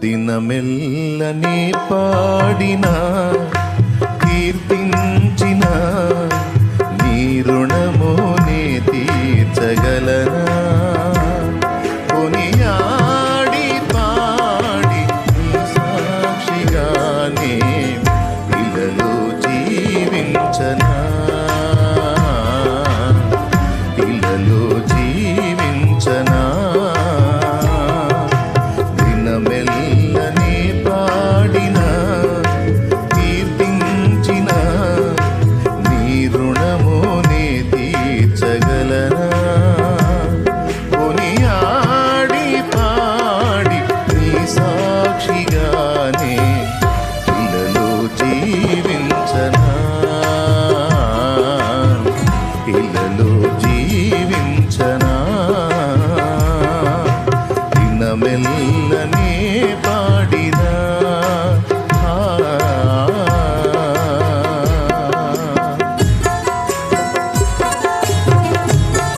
దినమెల్ల నీ పాడిన కీర్తించిన నీ రుణము నే తీర్చగలనా? కొనియాడి పాడి సాక్షిగానే పిల్లలు జీవించనా? మెచ్చగలనా కొనియాడి పాడి నీ సాక్షిగానే ఇలలో జీవించనా? ఇలలో జీవించనా? దినమెల్లని